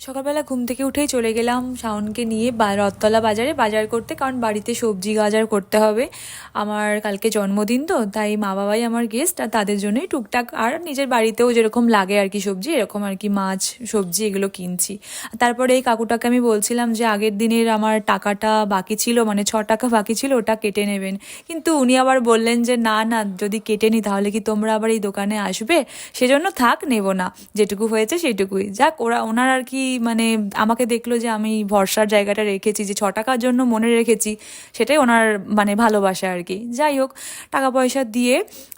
সকালবেলা ঘুম থেকে উঠেই চলে গেলাম শাওনকে নিয়ে রথতলা বাজারে, বাজার করতে, কারণ বাড়িতে সবজি বাজার করতে হবে। আমার কালকে জন্মদিন তো, তাই মা বাবাই আমার গেস্ট আর তাদের জন্যই টুকটাক আর নিজের বাড়িতেও যেরকম লাগে আর কি সবজি, এরকম আর কি মাছ, সবজি এগুলো কিনছি। তারপরে এই কাকুটাকে আমি বলছিলাম যে, আগের দিনের আমার টাকাটা বাকি ছিল মানে ছ টাকা বাকি ছিল, ওটা কেটে নেবেন। কিন্তু উনি আবার বললেন যে, না না, যদি কেটে নি, তাহলে কি তোমরা আবার এই দোকানে আসবে? সেজন্য থাক, নেব না। যেটুকু হয়েছে সেটুকুই। যাক, ওরা ওনার আর কি মানে আমাকে দেখল যে আমি ভরসার জায়গাটা রেখেছি, যে ছ টাকার জন্য মনে রেখেছি, সেটাই ওনার মানে ভালোবাসা আর কি। যাই হোক, টাকা পয়সা দিয়ে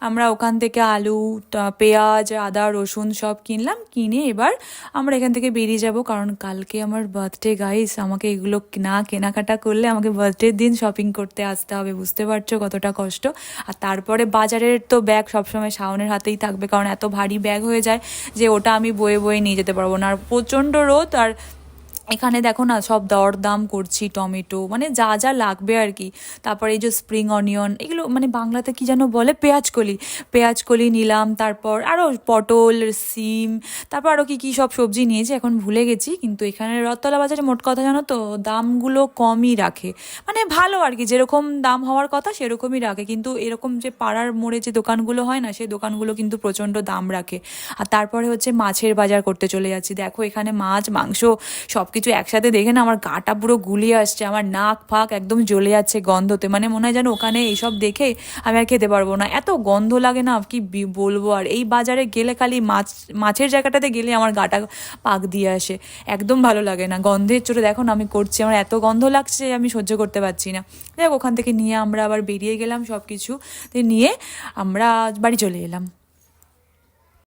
আমরা ওখান থেকে আলু পেঁয়াজ, আদা, রসুন সব কিনলাম, কিনে এবার আমরা এখান থেকে বেরিয়ে যাব। কারণ কালকে আমার বার্থডে গাইস আমাকে এগুলো না কেনাকাটা করলে আমাকে বার্থডের দিন শপিং করতে আসতে হবে, বুঝতে পারছ কতটা কষ্ট? আর তারপরে বাজারের তো ব্যাগ সবসময় শাওনের হাতেই থাকবে, কারণ এত ভারী ব্যাগ হয়ে যায় যে ওটা আমি বয়ে বয়ে নিয়ে যেতে পারব না। আর প্রচণ্ড রোদ আর এখানে দেখো না, সব দর দাম করছি, টমেটো মানে যা যা লাগবে আর কি। তারপরে এই যে স্প্রিং অনিয়ন এগুলো মানে বাংলাতে কি যেন বলে? পেঁয়াজকলি পেঁয়াজকলি নিলাম, তারপর আরও পটল, সিম, তারপর আরও কি কি সব সবজি নিয়েছি, এখন ভুলে গেছি। কিন্তু এখানে রথতলা বাজারে মোট কথা জানো তো, দামগুলো কমই রাখে। মানে ভালো আর কি, যেরকম দাম হওয়ার কথা সেরকমই রাখে। কিন্তু এরকম যে পাড়ার মোড়ে যে দোকানগুলো হয় না সেই দোকানগুলো কিন্তু প্রচণ্ড দাম রাখে। আর তারপরে হচ্ছে মাছের বাজার করতে চলে যাচ্ছি। দেখো এখানে মাছ, মাংস সব কিছু একসাথে দেখে না আমার গাটা পুরো গুলিয়ে আসছে, আমার নাক ফাক একদম জ্বলে যাচ্ছে গন্ধতে। মানে মনে হয় যেন ওখানে এইসব দেখে আমি আর খেতে পারব না। এত গন্ধ লাগে না, কি বলব আর। এই বাজারে গেলে খালি মাছ, মাছের জায়গাটাতে গেলে আমার গাটা পাক দিয়ে আসে। একদম ভালো লাগে না। গন্ধের চোটে দেখো না আমি করছি, আমার এত গন্ধ লাগছে আমি সহ্য করতে পারছি না। দেখ ওখান থেকে নিয়ে আমরা আবার বেরিয়ে গেলাম সব কিছু নিয়ে আমরা বাড়ি চলে এলাম।